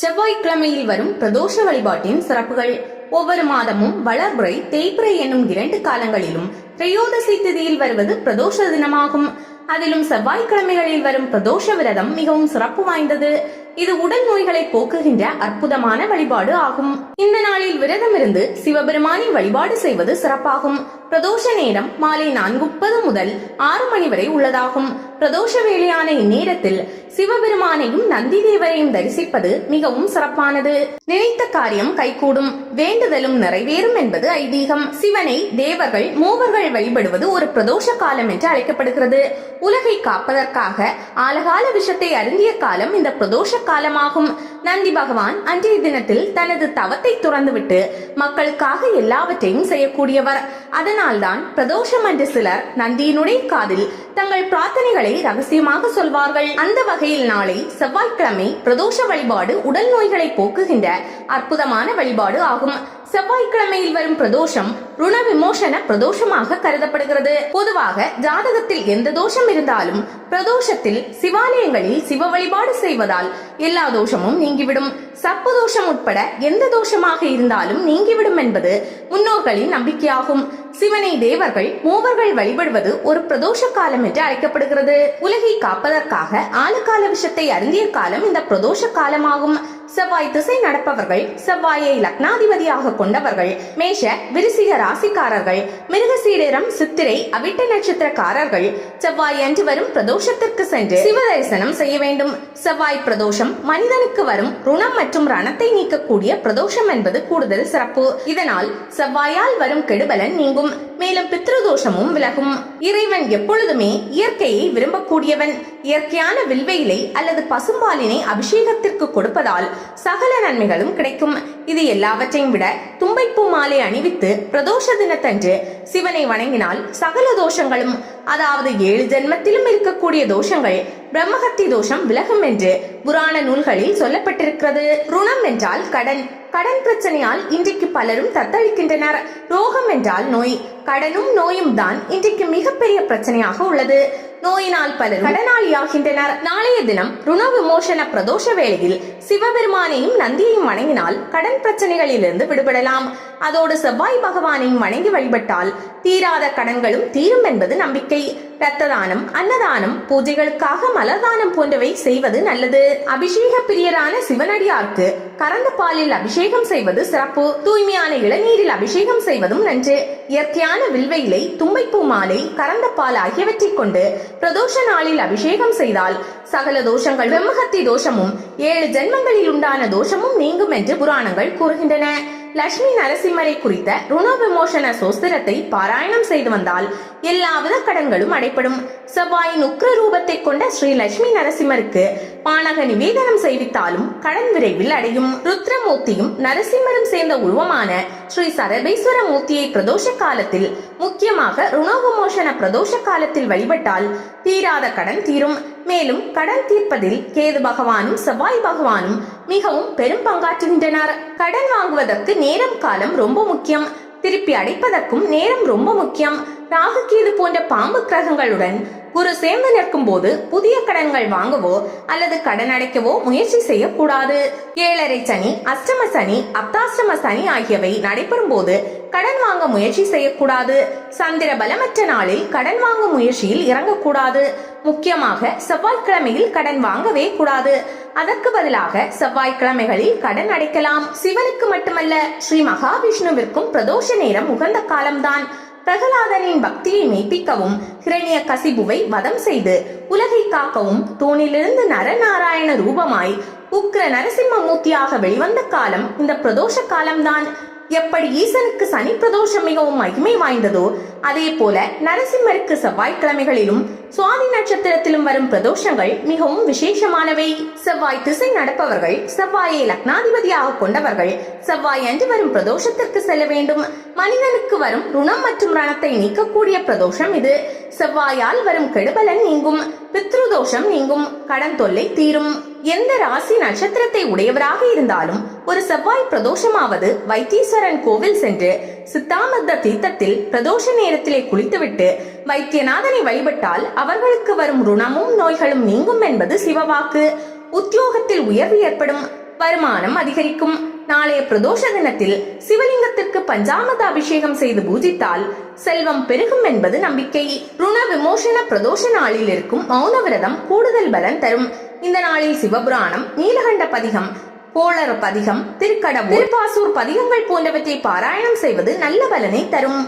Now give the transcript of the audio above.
செவ்வாய்க்கிழமையில் வரும் பிரதோஷ வழிபாட்டின் சிறப்புகள். ஒவ்வொரு மாதமும் வளர்புரை தேய்பிறை என்னும் இரண்டு காலங்களிலும் திரையோதசி திதியில் வருவது பிரதோஷ தினமாகும். அதிலும் செவ்வாய்க்கிழமைகளில் வரும் பிரதோஷ விரதம் மிகவும் சிறப்பு வாய்ந்தது. இது உடல் நோய்களை போக்குகின்ற அற்புதமான வழிபாடு ஆகும். இந்த நாளில் விரதம் இருந்து சிவபெருமானின் வழிபாடு செய்வது சிறப்பாகும். பிரதோஷ நேரம் மாலை நான்கு முப்பது முதல் ஆறு மணி வரை உள்ளதாகும். பிரதோஷ வேளையான இந்நேரத்தில் சிவபெருமானையும் நந்தி தேவரையும் தரிசிப்பது மிகவும் சிறப்பானது. நினைத்த காரியம் கைகூடும். வேண்டுதலும் நிறைவேறும் என்பது ஐதீகம். சிவனை தேவர்கள் மூவர்கள் வழிபடுவது ஒரு பிரதோஷ காலம் என்று அழைக்கப்படுகிறது. உலகை காப்பதற்காக ஆலகால விஷத்தை அருந்திய காலம் இந்த பிரதோஷ காலமாகும். நந்தி பகவான் அன்றைய தினத்தில் தனது தவத்தை துறந்துவிட்டு மக்களுக்காக எல்லாவற்றையும் செய்யக்கூடியவர். அதனால்தான் பிரதோஷம் என்று சிலர் நந்தியினுடைய காதில் தங்கள் பிரார்த்தனைகளை ரகசியமாக சொல்வார்கள். அந்த வகை வகையில் நாளை செவ்வாய்க்கிழமை பிரதோஷ வழிபாடு உடல் நோய்களை போக்குகின்ற அற்புதமான வழிபாடு ஆகும். செவ்வாய்க்கிழமையில் வரும் பிரதோஷம் ருண விமோசன பிரதோஷமாக கருதப்படுகிறது. பொதுவாக ஜாதகத்தில் எந்த தோஷம் இருந்தாலும் பிரதோஷத்தில் சிவாலயங்களில் சிவ வழிபாடு செய்வதால் எல்லா தோஷமும் நீங்கிவிடும். சப்பு தோஷம் உட்பட எந்த தோஷமாக இருந்தாலும் நீங்கிவிடும் என்பது முன்னோர்களின் நம்பிக்கையாகும். சிவனை தேவர்கள் மூவர்கள் வழிபடுவது ஒரு பிரதோஷ காலம் என்று அழைக்கப்படுகிறது. உலகை காப்பதற்காக ஆளுக்கால விஷத்தை அருந்திய காலம் இந்த பிரதோஷ காலமாகும். செவ்வாய் திசை நடப்பவர்கள் செவ்வாயை லக்னாதிபதியாக கொண்டவர்கள் மேஷ விருசிக ராசிக்காரர்கள் மிருகசீடரம் சித்திரை அவிட்ட நட்சத்திரக்காரர்கள் செவ்வாய் அன்று வரும் பிரதோஷத்திற்கு சென்று சிவ தரிசனம் செய்ய வேண்டும். செவ்வாய் பிரதோஷம் மனிதனுக்கு வரும் ருணம் மற்றும் ரணத்தை நீக்கக்கூடிய பிரதோஷம் என்பது கூடுதல் சிறப்பு. இதனால் செவ்வாயால் வரும் கெடுபலன் நீங்கும். மேலும் பித்ருதோஷமும் விலகும். இறைவன் எப்பொழுதுமே இயற்கையை விரும்பக்கூடியவன். இயற்கையான வில்வெயிலை அல்லது பசும்பாலினை அபிஷேகத்திற்கு கொடுப்பதால் சகல நன்மைகளும் கிடைக்கும். இது எல்லாவற்றையும் விட தும்பைப்பூ மாலை அணிவித்து பிரதோஷ தினத்தன்று சிவனை வணங்கினால் சகல தோஷங்களும் அதாவது ஏழு ஜென்மத்திலும் இருக்கக்கூடிய தோஷங்கள் பிரம்மஹத்தி தோஷம் விலகும் என்று புராண நூல்களில் சொல்லப்பட்டிருக்கிறது. ருணம் என்றால் கடன். கடன் பிரச்சனையால் இன்றைக்கு பலரும் தத்தளிக்கின்றனர். ரோகம் என்றால் நோய். கடனும் நோயும் தான் இன்றைக்கு மிகப்பெரிய பிரச்சனையாக உள்ளது. நோயினால் பலர் கடனாளியாகின்றனர். நாளைய தினம் ருண விமோசன பிரதோஷ வேளையில் சிவபெருமானையும் நந்தியையும் வணங்கினால் கடன் பிரச்சனைகளிலிருந்து விடுபடலாம். அதோடு செவ்வாய் பகவானை வணங்கி வழிபட்டால் தீராத கடன்களும் தீரும் என்பது நம்பிக்கை. இரத்த தானம் அன்னதானம் பூஜைகளுக்காக மலர்தானம் போன்றவை செய்வது நல்லது. அபிஷேக பிரியரான சிவனடியார்க்கு கறந்த பாலில் அபிஷேகம் செய்வது சிறப்பு. தூய்மையான இளநீரில் அபிஷேகம் செய்வதும் நன்று. இயற்கையான வில்வெயிலை தும்பைப்பூ மாலை கறந்த பால் ஆகியவற்றை கொண்டு பிரதோஷ நாளில் அபிஷேகம் செய்தால் சகல தோஷங்கள் பிரம்மகத்தி தோஷமும் ஏழு ஜென்மங்களில் உண்டான தோஷமும் நீங்கும் என்று புராணங்கள் கூறுகின்றன. லட்சுமி நரசிம்மரை குறித்த ருண விமோசன சோஸ்திரத்தை பாராயணம் செய்து வந்தால் எல்லாவித கடன்களும் அடைப்படும். செவ்வாயின் உக்ர ரூபத்தை கொண்ட ஸ்ரீ லட்சுமி நரசிம்மருக்கு பானக நிவேதனம் செய்வித்தாலும் கடன் விரைவில் அடையும். ருத்ரமூர்த்தியும் நரசிம்மரும் சேர்ந்த உருவமான ஸ்ரீ சரபேஸ்வர மூர்த்தியை பிரதோஷ காலத்தில் முக்கியமாக ருணோகமோஷன பிரதோஷ காலத்தில் வழிபட்டால் தீராத கடன் தீரும். மேலும் கடன் தீர்ப்பதில் கேது பகவானும் செவ்வாய் பகவானும் மிகவும் பெரும் பங்காற்றுகின்றனர். கடன் வாங்குவதற்கு நேரம் காலம் ரொம்ப முக்கியம். திருப்பி அடைப்பதற்கும் நேரம் ரொம்ப முக்கியம். ராகு கேது போன்ற பாம்பு கிரகங்களுடன் குரு சேர்ந்து நிற்கும் போது புதிய கடன்கள் வாங்கவோ அல்லது கடன் அடைக்கவோ முயற்சி செய்யக்கூடாது. ஏழரை சனி அஷ்டம சனி அப்தாஷ்டம சனி ஆகியவை நடைபெறும் போது கடன் வாங்க முயற்சி செய்யக்கூடாது. சந்திர பலமற்ற நாளில் கடன் வாங்கும் முயற்சியில் இறங்கக்கூடாது. முக்கியமாக செவ்வாய்க்கிழமையில் கடன் வாங்கவே கூடாது. அதற்கு பதிலாக செவ்வாய்க்கிழமைகளில் கடன் அடைக்கலாம். சிவனுக்கு மட்டுமல்ல ஸ்ரீ மகாவிஷ்ணுவிற்கும் பிரதோஷ நேரம் உகந்த காலம்தான். பிரகலாதனின் பக்தியை மெய்ப்பிக்கவும் ஹிரண்ய கசிபுவை வதம் செய்து உலகை காக்கவும் தூணிலிருந்து நரநாராயண ரூபமாய் உக்ர நரசிம்ம மூர்த்தியாக வெளிவந்த காலம் இந்த பிரதோஷ காலம்தான். எப்படி ஈசனுக்கு சனி பிரதோஷம் மிகவும் மகிமை வாய்ந்ததோ அதே போல நரசிம்மருக்கு செவ்வாய்க்கிழமைகளிலும் சுவாதி நட்சத்திரத்திலும் வரும் பிரதோஷங்கள் மிகவும் விசேஷமானவை. செவ்வாய் திசை நடப்பவர்கள் செவ்வாயை லக்னாதிபதியாக கொண்டவர்கள் செவ்வாய் அன்று வரும் பிரதோஷத்திற்கு செல்ல வேண்டும். மனிதனுக்கு வரும் ருணம் மற்றும் ரணத்தை நீக்கக்கூடிய பிரதோஷம் இது. செவ்வாயால் வரும் கெடுபலன் நீங்கும் பித்ருதோஷம் நீங்கும் கடன் தொல்லை தீரும். எந்த ராசி நட்சத்திரத்தை உடையவராக இருந்தாலும் ஒரு செவ்வாய் பிரதோஷமாவது வைத்தீஸ்வரன் கோவில் சென்று சித்தாமத்த தீர்த்தத்தில் பிரதோஷ நேரத்திலே குளித்துவிட்டு வைத்தியநாதனை வழிபட்டால் அவர்களுக்கு வரும் ருணமும் நோய்களும் நீங்கும் என்பது சிவவாக்கு. உத்தியோகத்தில் உயர்வு ஏற்படும் வருமானம் அதிகரிக்கும். நாளைய பிரதோஷ தினத்தில் சிவலிங்கத்திற்கு பஞ்சாமத அபிஷேகம் செய்து பூஜித்தால் செல்வம் பெருகும் என்பது நம்பிக்கை. ருண விமோசன பிரதோஷ நாளில் இருக்கும் மௌன விரதம் கூடுதல் பலன் தரும். இந்த நாளில் சிவபுராணம் நீலகண்ட பதிகம் கோளர பதிகம் திருக்கடவுள் திருப்பாசூர் பதிகங்கள் போன்றவற்றை பாராயணம் செய்வது நல்ல பலனை தரும்.